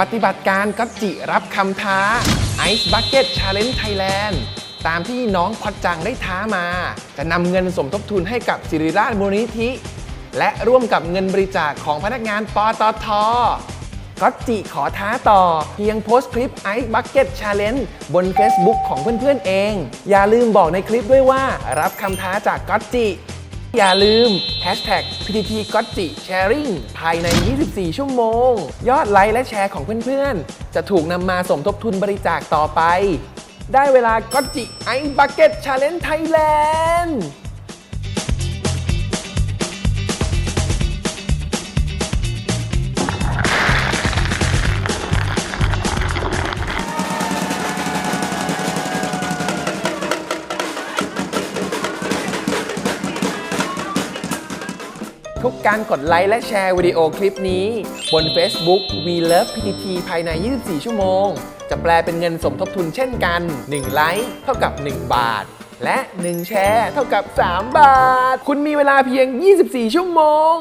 ปฏิบัติการกัจจิรับคำท้า Ice Bucket Challenge Thailand ตามที่น้องพอดจังได้ท้ามา จะนำเงินสมทบทุนให้กับสิริราชมูลนิธิ และร่วมกับเงินบริจาคของพนักงานปตทก็ตจิขอท้าต่อ เพียงโพสต์คลิป Ice Bucket Challenge บน Facebook ของเพื่อนๆเอง อย่าลืมบอกในคลิปด้วยว่ารับคำท้าจากก็ตจิ อย่าลืม Hashtag PTT g o t j i Sharing ภายใน 24 ชั่วโมง ยอดไลค์และแชร์ของเพื่อนๆ จะถูกนำมาสมทบทุนบริจาคต่อไป ได้เวลา g o t j i Ice Bucket Challenge Thailand ทุกการกดไลค์และแชร์วิดีโอคลิปนี้ บน Facebook We Love PTT ภายใน 24 ชั่วโมง จะแปลเป็นเงินสมทบทุนเช่นกัน 1 ไลค์เท่ากับ 1 บาท และ 1 แชร์เท่ากับ 3 บาท คุณมีเวลาเพียง 24 ชั่วโมง